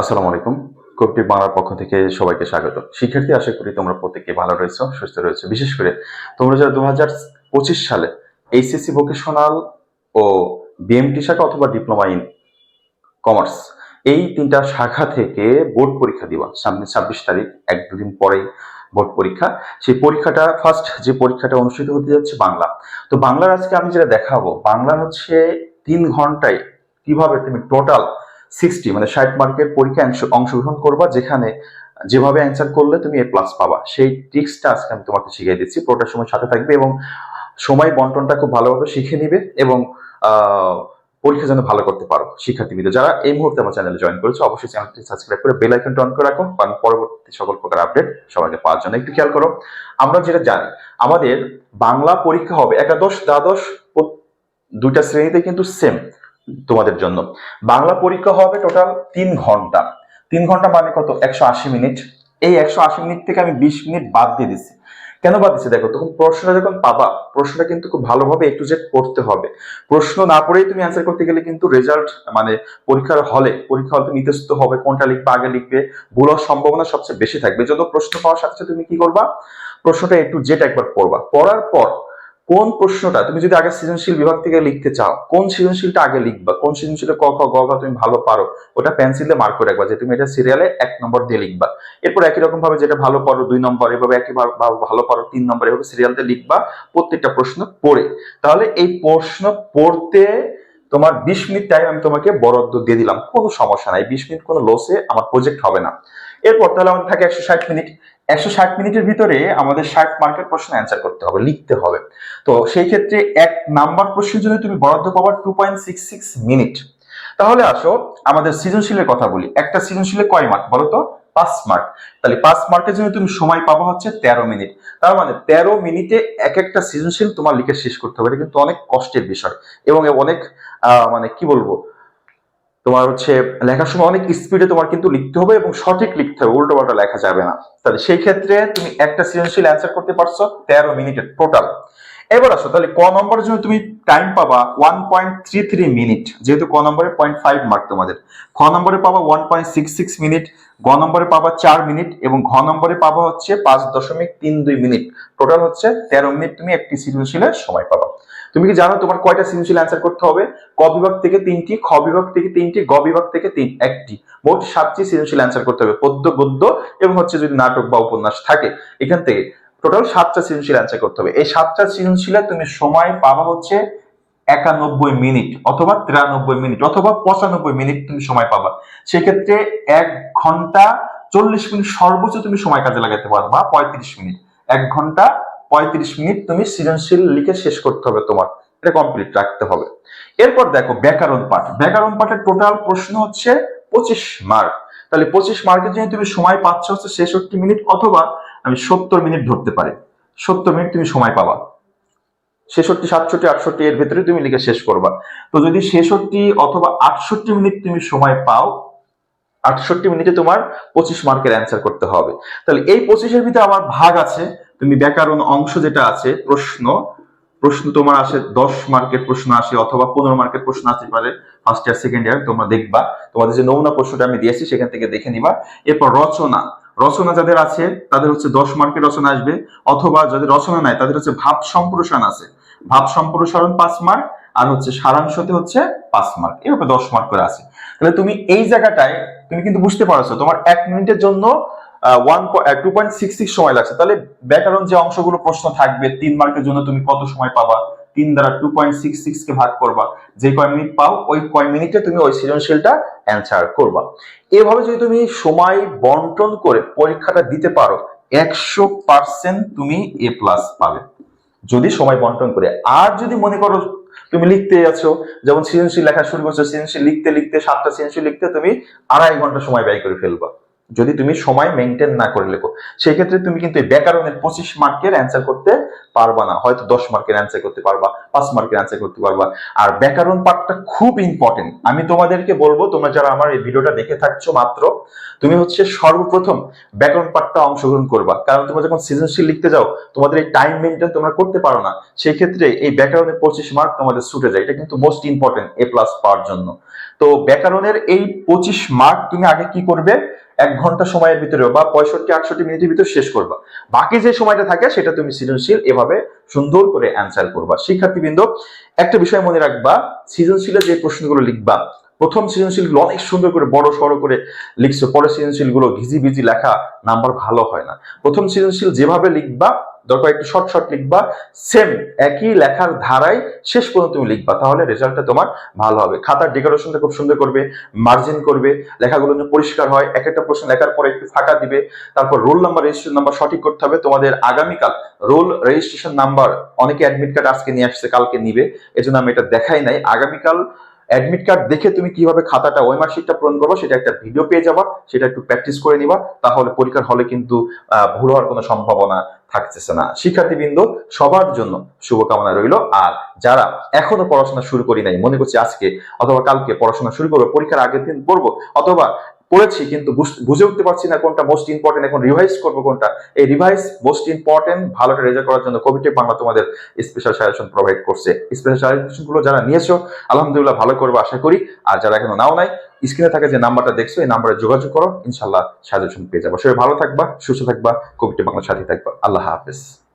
আসসালামু আলাইকুম। কোপটি বাংলার পক্ষ থেকে সবাইকে স্বাগত। শিক্ষার্থী, আশা করি তোমরা প্রত্যেকে ভালো রয়েছো, সুস্থ রয়েছো। বিশেষ করে তোমরা যারা দু হাজার পঁচিশ সালে এইচএসসি ভোকেশনাল ও বিএমটি শাখা অথবা ডিপ্লোমা ইন কমার্স এই তিনটা শাখা থেকে বোর্ড পরীক্ষা দিবা। সামনে ছাব্বিশ তারিখ, এক দুদিন পরেই বোর্ড পরীক্ষা। সেই পরীক্ষাটা ফার্স্ট যে পরীক্ষাটা অনুষ্ঠিত হতে যাচ্ছে বাংলা। তো বাংলার আজকে আমি যেটা দেখাবো, বাংলা হচ্ছে তিন ঘন্টায় কীভাবে তুমি টোটাল সিক্সটি মানে ষাট মার্কের পরীক্ষায় অংশ- অংশগ্রহণ করবা, যেখানে যেভাবে অ্যান্সার করলে তুমি এ প্লাস পাবা। সেই ট্রিক্সটা আজকে আমি তোমাকে শিখিয়ে দিচ্ছি। পুরোটা সময় সাথে থাকবে এবং সময় বন্টনটা খুব ভালোভাবে শিখে নিবে এবং পরীক্ষা যেন ভালো করতে পারো শিক্ষার্থীদের যারা এই মুহূর্তে আমার চ্যানেলে জয়েন করেছ, অবশ্যই চ্যানেলটি সাবস্ক্রাইব করে বেল আইকনটা অন করে রাখো। কারণ পরবর্তী সকল প্রকার আপডেট সবাইকে পাওয়ার জন্য একটু খেয়াল করো। আমরা যেটা জানি, আমাদের বাংলা পরীক্ষা হবে একাদশ, দ্বাদশ ও দুইটা শ্রেণীতে কিন্তু সেম তোমাদের জন্য। বাংলা পরীক্ষা হবে টোটাল তিন ঘণ্টা। তিন ঘণ্টা মানে কত? একশো আশি মিনিট। এই একশো আশি মিনিট থেকে আমি বিশ মিনিট বাদ দিয়ে দিচ্ছি কেন বাদ দিচ্ছি দেখো, তখন প্রশ্নটা যখন পাবা, প্রশ্নটা কিন্তু খুব ভালোভাবে একটু জেড পড়তে হবে। প্রশ্ন না পড়েই তুমি অ্যান্সার করতে গেলে কিন্তু রেজাল্ট মানে পরীক্ষার হলে, পরীক্ষা হলে তুমি হবে, কোনটা লিখবে, আগে লিখবে। ভুল সম্ভাবনা সবচেয়ে বেশি থাকবে। যত প্রশ্ন পাওয়ার সাথে তুমি কি করবা? প্রশ্নটা একটু জেট একবার পড়বা। পড়ার পর কোন প্রশ্নটা, তুমি যদি আগে সৃজনশীল বিভাগ থেকে লিখতে চাও, কোন সৃজনশীলটা আগে লিখবা, কোন সৃজনশীলটা ক, খ, গ তুমি ভালো পারো, ওটা পেন্সিলে মার্ক করে রাখবা যে তুমি এটা সিরিয়ালে এক নম্বর দিয়ে লিখবা। এরপর একই রকম ভাবে যেটা ভালো পারো দুই নম্বর এভাবে একই ভালো পারো তিন নম্বর এভাবে সিরিয়াল দিয়ে লিখবা প্রত্যেকটা প্রশ্ন পড়ে। তাহলে এই প্রশ্ন পড়তে তোমার বিশ মিনিট টাইম আমি তোমাকে বরাদ্দ দিয়ে দিলাম। কোনো সমস্যা নাই। বিশ মিনিট কোনো লসে আমার প্রজেক্ট হবে না। এরপর তাহলে আমাদের থাকে একশো ষাট মিনিট। একশো ষাট মিনিটের ভিতরে আমাদের ষাট মার্কের প্রশ্ন অ্যান্সার করতে হবে, লিখতে হবে। তো সেই ক্ষেত্রে এক নাম্বার প্রশ্নের জন্য তুমি বরাদ্দ পাবা two point six six minute. তাহলে আসো, আমাদের সৃজনশীলের কথা বলি। একটা সৃজনশীলে কয় মার্ক বলো তো পাঁচ মার্ক তাহলে পাঁচ মার্কের জন্য তুমি সময় পাবা হচ্ছে তেরো মিনিট। তার মানে তেরো মিনিটে এক একটা সৃজনশীল তোমার লিখে শেষ করতে হবে। এটা কিন্তু অনেক কষ্টের বিষয় এবং অনেক মানে কি বলব, তোমার হচ্ছে লেখার সময় অনেক স্পিডে তোমার কিন্তু লিখতে হবে এবং সঠিক লিখতে হবে উল্টো পাল্টা লেখা যাবে না। তাহলে সেই ক্ষেত্রে তুমি একটা সৃজনশীল অ্যান্সার করতে পারছ তেরো মিনিটের টোটাল এবার আসো, তাহলে ক নম্বরের জন্য তুমি টাইম পাবা one point three three minute যেহেতু ক নম্বরে পয়েন্ট ফাইভ মার্ক তোমাদের। খ নম্বরে পাবা one point six six minute গ নম্বরে পাবা চার মিনিট এবং ঘ নম্বরে পাবা হচ্ছে পাঁচ দশমিক তিন দুই মিনিট টোটাল হচ্ছে তেরো মিনিট তুমি একটি সৃজনশীলের সময় পাবা। তুমি কি জানো তোমার কয়টা সৃজনশীল অ্যান্সার করতে হবে? ক বিভাগ থেকে তিনটি, খ বিভাগ থেকে তিনটি, গ বিভাগ থেকে তিন, একটি। মোট সাতটি সৃজনশীল অ্যান্সার করতে হবে। পদ্য, গদ্য এবং হচ্ছে যদি নাটক বা উপন্যাস থাকে, এখান থেকে। টোটাল সাতটা সৃজনশীল অ্যান্সার করতে হবে। এই সাতটা সৃজনশীলে তুমি সময় পাবা হচ্ছে একানব্বই মিনিট অথবা তিরানব্বই মিনিট অথবা পঁচানব্বই মিনিট তুমি সময় পাবা। সেক্ষেত্রে এক ঘণ্টা চল্লিশ মিনিট সর্বোচ্চ তুমি সময় কাজে লাগাতে পারবা, পঁয়ত্রিশ মিনিট। এক ঘণ্টা পঁয়ত্রিশ মিনিট তুমি সৃজনশীল লিখে শেষ করতে হবে তোমার। এটা কমপ্লিট রাখতে হবে। এরপর দেখো ব্যাকরণ পাঠ। ব্যাকরণ পাঠের টোটাল প্রশ্ন হচ্ছে পঁচিশ মার্ক তাহলে পঁচিশ মার্কের জন্য তুমি সময় পাচ্ছ হচ্ছে ছেষট্টি মিনিট অথবা আমি সত্তর মিনিট ধরতে পারি। সত্তর মিনিট তুমি সময় পাবা। ছেষট্টি, সাতষট্টি, আটষট্টি, এর ভেতরে তুমি লিখে শেষ করবা। তো যদি ছেষট্টি অথবা আটষট্টি মিনিট তুমি সময় পাও, আটষট্টি মিনিটে তোমার পঁচিশ মার্কের অ্যান্সার করতে হবে। তাহলে এই পঁচিশের ভিতরে আমার ভাগ আছে। তুমি ব্যাকরণ অংশ যেটা আছে, প্রশ্ন প্রশ্ন তোমার আসে দশ মার্কের প্রশ্ন আসে অথবা পনেরো মার্কের প্রশ্ন আসতে পারে। ফার্স্ট ইয়ার সেকেন্ড ইয়ার তোমরা দেখবা। তোমাদের যে নমুনা প্রশ্নটা আমি দিয়েছি, সেখান থেকে দেখে নিবা। এরপর রচনা। রচনা যাদের আছে, তাদের হচ্ছে দশ মার্কের রচনা আসবে। অথবা যাদের রচনা নাই, তাদের হচ্ছে ভাব সম্প্রসারণ আছে। ভাব সম্প্রসারণ পাঁচ মার্ক, আর হচ্ছে সারাংশতে হচ্ছে পাঁচ মার্ক। এরকম দশ মার্ক করে আছে। তাহলে তুমি এই জায়গাটায়, তুমি কিন্তু বুঝতে পারছ, তোমার এক মিনিটের জন্য one two point six six সময় লাগছে। তাহলে ব্যাকরণ যে অংশগুলো প্রশ্ন থাকবে, তিন মার্কের জন্য তুমি কত সময় পাবা? তিন দ্বারা টু পয়েন্ট সিক্স সিক্স কে ভাগ করবা। যে কয় মিনিট পাও, ওই কয় মিনিটে তুমি ওই সৃজনশীলটা অ্যান্সার করবা। এভাবে যদি তুমি সময় বন্টন করে পরীক্ষাটা দিতে পারো, একশো পার্সেন্ট তুমি এ প্লাস পাবে। যদি সময় বন্টন করে। আর যদি মনে করো তুমি লিখতে আছো, যেমন সৃজনশীল লেখা শুরু করছ, সৃজনশীল লিখতে লিখতে, সাতটা সৃজনশীল লিখতে তুমি আড়াই ঘণ্টা সময় ব্যয় করে ফেলবা। যদি তুমি সময় মেনটেন না করে লেখো সেই ক্ষেত্রে তুমি কিন্তু ব্যাকরণের পঁচিশ মার্কের অ্যান্সার করতে পারবা না। হয়তো দশ মার্কের অ্যান্সার করতে পারবা, পাঁচ মার্কের অ্যান্সার করতে পারবা। আর ব্যাকরণ পার্টটা খুব ইম্পর্টেন্ট আমি তোমাদেরকে বলব, তোমরা যারা আমার এই ভিডিওটা দেখে থাকছো মাত্র, তুমি হচ্ছে সর্বপ্রথম ব্যাকরণ পার্টটা অংশগ্রহণ করবা। কারণ তোমরা যখন সৃজনশীল লিখতে যাও, তোমাদের এই টাইম মেনটেন তোমরা করতে পারো না। সেই ক্ষেত্রে এই ব্যাকরণের পঁচিশ মার্ক তোমাদের ছুটে যায়। এটা কিন্তু মোস্ট ইম্পর্টেন্ট এ প্লাস পাওয়ার জন্য। তো ব্যাকরণের এই পঁচিশ মার্ক তুমি আগে কি করবে? এক ঘণ্টা সময়ের ভিতরে বা পঁয়ষট্টি, আটষট্টি মিনিটের ভিতরে শেষ করবা। বাকি যে সময়টা থাকে সেটা তুমি সৃজনশীল এভাবে সুন্দর করে অ্যান্সার করবা। শিক্ষার্থীবৃন্দ, একটা বিষয় মনে রাখবা সৃজনশীলের যে প্রশ্নগুলো লিখবা, প্রথম সৃজনশীলগুলো অনেক সুন্দর করে, বড় সড়ো করে লিখছো পরে সৃজনশীলগুলো ঘিজি ভিজি লেখা, নাম্বার ভালো হয় না। প্রথম সৃজনশীল যেভাবে লিখবা দরকার একটু শর্ট শর্ট লিখবা। সেম একই লেখার ধারায় শেষ পর্যন্ত তুমি লিখবা, তাহলে রেজাল্টটা তোমার ভালো হবে। খাতার ডেকোরেশনটা খুব সুন্দর করবে মার্জিন করবে, লেখাগুলো যেন পরিষ্কার হয়। এক একটা প্রশ্ন লেখার পরে একটু ফাঁকা দিবে। তারপর রোল নাম্বার রেজিস্ট্রেশন নাম্বার সঠিক করতে হবে। তোমাদের আগামীকাল রোল রেজিস্ট্রেশন নাম্বার অনেকে অ্যাডমিট কার্ড আজকে নিয়ে আসছে, কালকে নিবে। এজন্য আমি এটা দেখাই নাই। আগামীকাল অ্যাডমিট কার্ড দেখে তুমি কীভাবে খাতাটা ওই মার্কশিটটা পূরণ করব, সেটা একটা ভিডিও পেয়ে যাবা, সেটা একটু প্র্যাকটিস করে নিবা, তাহলে পরীক্ষার হলে কিন্তু ভুল হওয়ার কোনো সম্ভাবনা থাকতেছে না। শিক্ষার্থীবৃন্দ, সবার জন্য শুভকামনা রইল। আর যারা এখনও পড়াশোনা শুরু করি নাই, মনে করছি আজকে অথবা কালকে পড়াশোনা শুরু করব, পরীক্ষার আগের দিন পড়ব, অথবা পড়েছি, কিন্তু বুঝ- উঠতে পারছি না কোনটা মোস্ট ইম্পর্টেন্ট এখন রিভাইজ করব কোনটা। এই রিভাইজ মোস্ট ইম্পর্টেন্ট ভালো রেজাল্ট করার জন্য কবিটেক বাংলা তোমাদের স্পেশাল সাজেশন প্রোভাইড করছে। স্পেশাল সাজেশনগুলো যারা নিয়েছো, আলহামদুলিল্লাহ ভালো করবে, আশা করি। আর যারা এখনও নাও নাই স্ক্রিনে থাকে যে নাম্বারটা দেখছ, এই নাম্বারে যোগাযোগ করো ইনশাল্লাহ সাজেশন পেয়ে যাব। সবাই ভালো থাকবা, সুস্থ থাকবা কবিটেক বাংলার সাথে থাকবা। আল্লাহ হাফেজ।